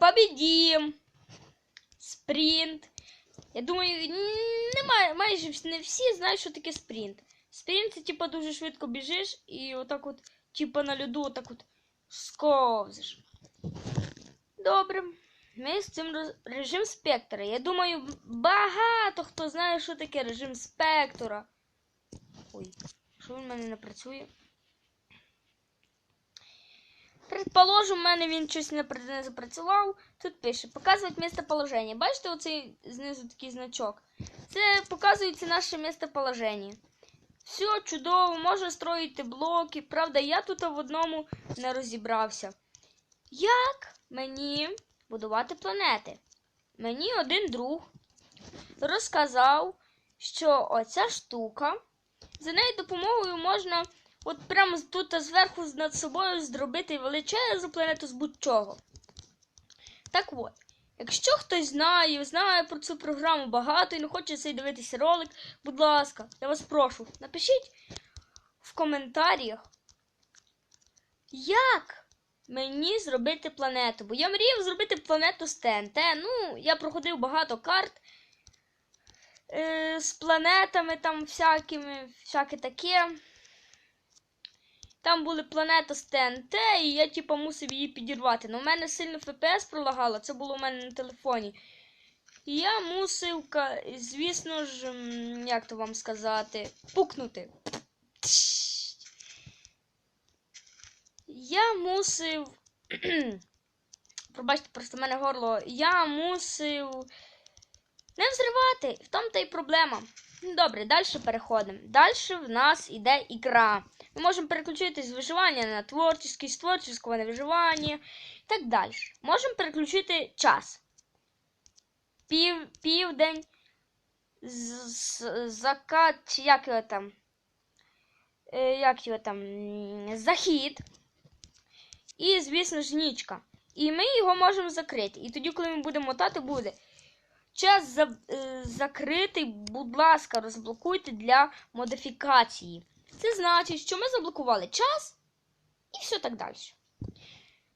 побідім. Спринт. Я думаю, немає, майже не всі знають, що таке спринт. Спринт це типа дуже швидко біжиш і отак от, типа на льоду, отак от сковзиш. Добре. Ми з цим роз- режим спектра. Я думаю, багато хто знає, що таке режим спектра. Ой, що він в мене не працює? Предположим, в мене він щось не запрацював. Тут пише, показувати місцеположення. Бачите, оцей знизу такий значок. Це показується наше місцеположення. Все чудово, можна строїти блоки. Правда, я тут в одному не розібрався. Як мені будувати планети? Мені один друг розказав, що оця штука, за нею допомогою можна от прямо тут зверху над собою зробити величезну планету з будь-чого. Так от, якщо хтось знає, знає про цю програму багато і не хоче цей дивитися ролик, будь ласка, я вас прошу, напишіть в коментарях, як мені зробити планету. Бо я мріяв зробити планету з ТНТ. Ну, я проходив багато карт е, з планетами там всякими, всяке таке. Там були планета з ТНТ, і я типу, мусив її підірвати. Ну, у мене сильно ФПС пролагало, це було у мене на телефоні. І я мусив, звісно ж, як то вам сказати, пукнути. Я мусив. Пробачте, просто в мене горло. Я мусив не взривати. В тому та й проблема. Добре, далі переходимо. Далі в нас іде ігра. Ми можемо переключити з виживання на творчість, з творчого на виживання і так далі. Можемо переключити час. Пів, південь, з, закат, як його там? Е, як його там? Захід. І, звісно ж, нічка. І ми його можемо закрити. І тоді, коли ми будемо мотати, буде. Час за, е, закритий, будь ласка, розблокуйте для модифікації. Це значить, що ми заблокували час і все так далі.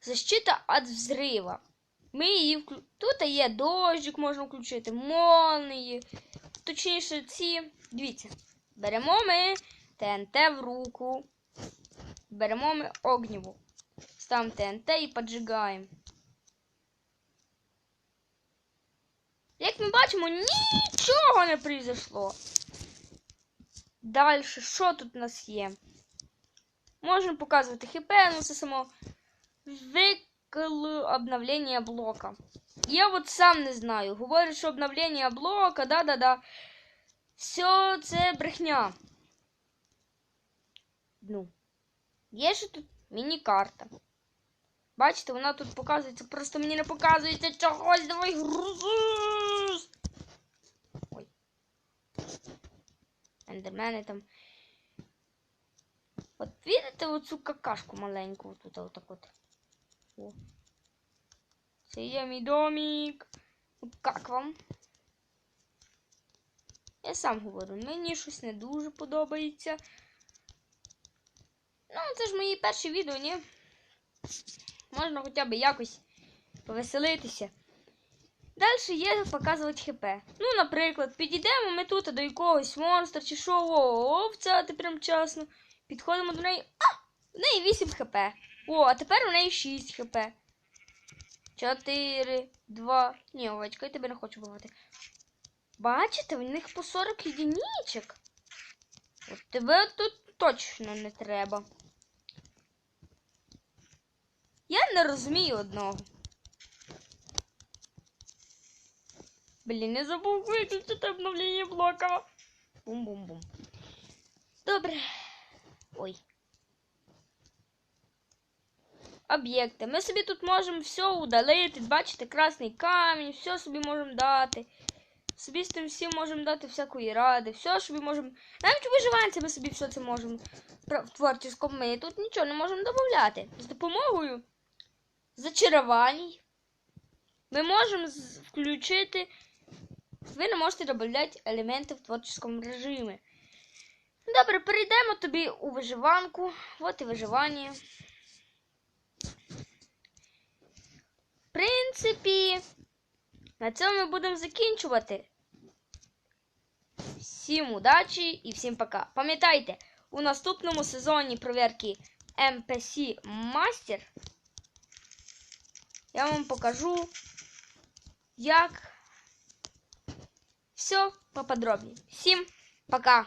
Защита від взрива. Ми її вклю... Тут є дощик, можна включити, молнії. Точніше, ці. Дивіться. Беремо ми ТНТ в руку. Беремо ми огніву. Ставимо ТНТ і поджигаємо. Ми бачимо, нічого не произошло. Далі, що тут у нас є? Можемо показувати ХП, ну це само викл обновлення блока. Я от сам не знаю. Говорять, що обновлення блока, да-да-да. Все це брехня. Ну. Є ще тут міні-карта. Бачите, вона тут показується, просто мені не показується чогось. Давай грузись. Ой. Ендермени там. От видите оцю какашку маленьку тут отак от. О. Це є мій домик. Як вам? Я сам говорю, мені щось не дуже подобається. Ну, це ж мої перші відео, ні? Можна хоча б якось повеселитися. Далі є показувати ХП. Ну, наприклад, підійдемо ми тут до якогось монстра чи що, о, овця, ти прям часно. Підходимо до неї. А! В неї 8 хп. О, а тепер у неї 6 хп. 4, 2. Ні, овечка, я тебе не хочу бувати. Бачите, в них по 40 єдиничок. От тебе тут точно не треба. Я не розумію одного. Блін, не забув виключити обновлення блока. Бум-бум-бум. Добре. Ой. Об'єкти. Ми собі тут можемо все удалити. Бачите, красний камінь, все собі можемо дати. Собі з тим всім можемо дати всякої ради. Все собі можемо. Навіть виживанці ми собі все це можемо. В творчому ми тут нічого не можемо додати. З допомогою зачарувань. Ми можемо включити. Ви не можете додати елементи в творчому режимі. Добре, перейдемо тобі у виживанку. От і виживання. В принципі. на цьому ми будемо закінчувати. Всім удачі і всім пока. Пам'ятайте, у наступному сезоні провірки MPC Master я вам покажу, як все поподробнее. Всем пока!